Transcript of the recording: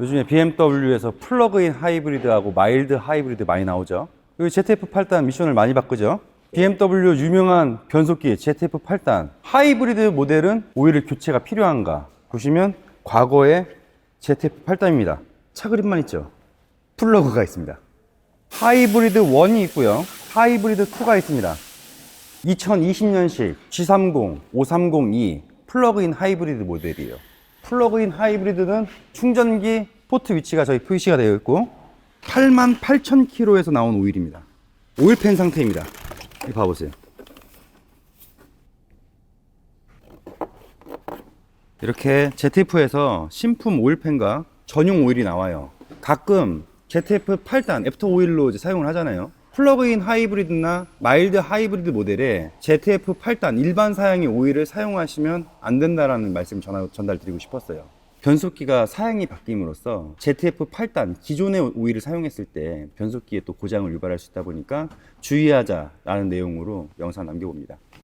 요즘에 BMW에서 플러그인 하이브리드하고 마일드 하이브리드 많이 나오죠. 그리고 ZF 8단 미션을 많이 바꾸죠. BMW 유명한 변속기 ZF 8단 하이브리드 모델은 오일 교체가 필요한가? 보시면 과거의 ZF 8단입니다. 차 그림만 있죠. 플러그가 있습니다. 하이브리드 1이 있고요. 하이브리드 2가 있습니다. 2020년식 G30, 530E 플러그인 하이브리드 모델이에요. 플러그인 하이브리드는 충전기 포트 위치가 저희 표시가 되어 있고 88,000km에서 나온 오일입니다. 오일팬 상태입니다. 봐보세요. 이렇게 ZF에서 신품 오일팬과 전용 오일이 나와요. 가끔 ZF 8단 애프터 오일로 사용을 하잖아요. 플러그인 하이브리드나 마일드 하이브리드 모델에 ZF 8단 일반 사양의 오일을 사용하시면 안 된다라는 말씀 전하, 전달 드리고 싶었어요. 변속기가 사양이 바뀜으로써 ZF 8단 기존의 오일을 사용했을 때 변속기에 또 고장을 유발할 수 있다 보니까 주의하자라는 내용으로 영상 남겨봅니다.